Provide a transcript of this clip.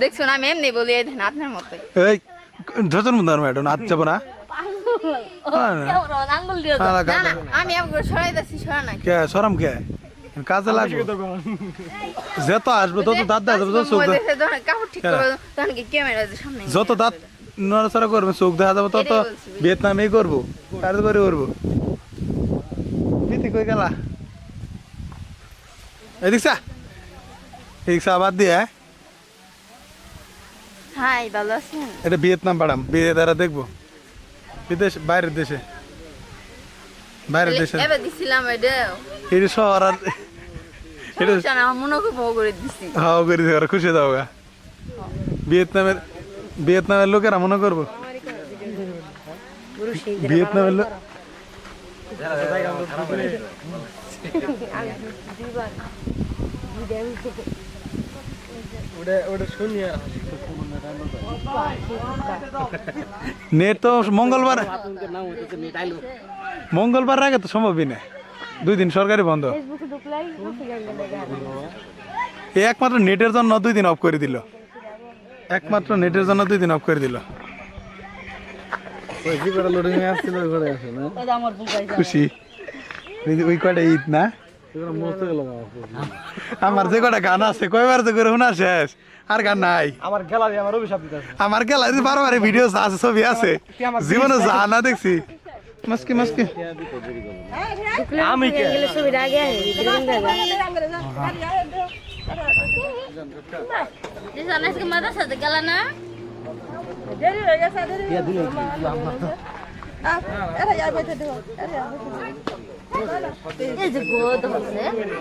দেখছ না আমি এমনি বলি আপনার মতোই। এই মন্দার ম্যাডাম নাচ যাব না? হ্যাঁ। না। আমি আপনার সরা না কে সরম কে? কাজে লাগবে। যত আসবে তত দাঁত যাবে চোখ হ্যাঁ। করে তখন কি ক্যামেরা সামনে নিয়ে যত দাঁত নড়াচড়া করবে চোখ দেখা যাবে তত ভিয়েতনামেই করব। কাজ করে করব। কই গেলা? এদিক চা। এদিক বাদ দিয়ে হ্যাঁ? হাই ভালো আছেন? এটা ভিয়েতনাম পাড়াম। বিয়ে দ্বারা দেখব। বিদেশ বাইরের দেশে। বাইরের দেশে। এবার দিছিলাম এটা এটা শহর আর এটা মনে করে দিছি। হাওয়া করে দেওয়ার খুশি দাও গা ভিয়েতনামের ভিয়েতনামের লোকেরা মনে করব। ভিয়েতনামের লোক নেট তো মঙ্গলবার মঙ্গলবার আগে তো সম্ভবই না। দুই দিন সরকারি বন্ধ। এই একমাত্র নেটের জন্য দুই দিন অফ করে দিল। একমাত্র নেটের জন্য দুই দিন অফ করে দিল। খুশি। ওই- ওই কয়টা ঈদ না আমার যে কটা গান আছে কয়বার তো করে শোনা শেষ আর গান নাই। আমার গ্যালারি আমার অভিশাপ দিতেছে। আমার গ্যালারি বারবার ভিডিও আছে ছবি আছে। জীবনে যা না দেখছি। মাস্কি মাস্কি। আমি কে? ছবিটা আগে আজকে মাদ্রাসাতে গেল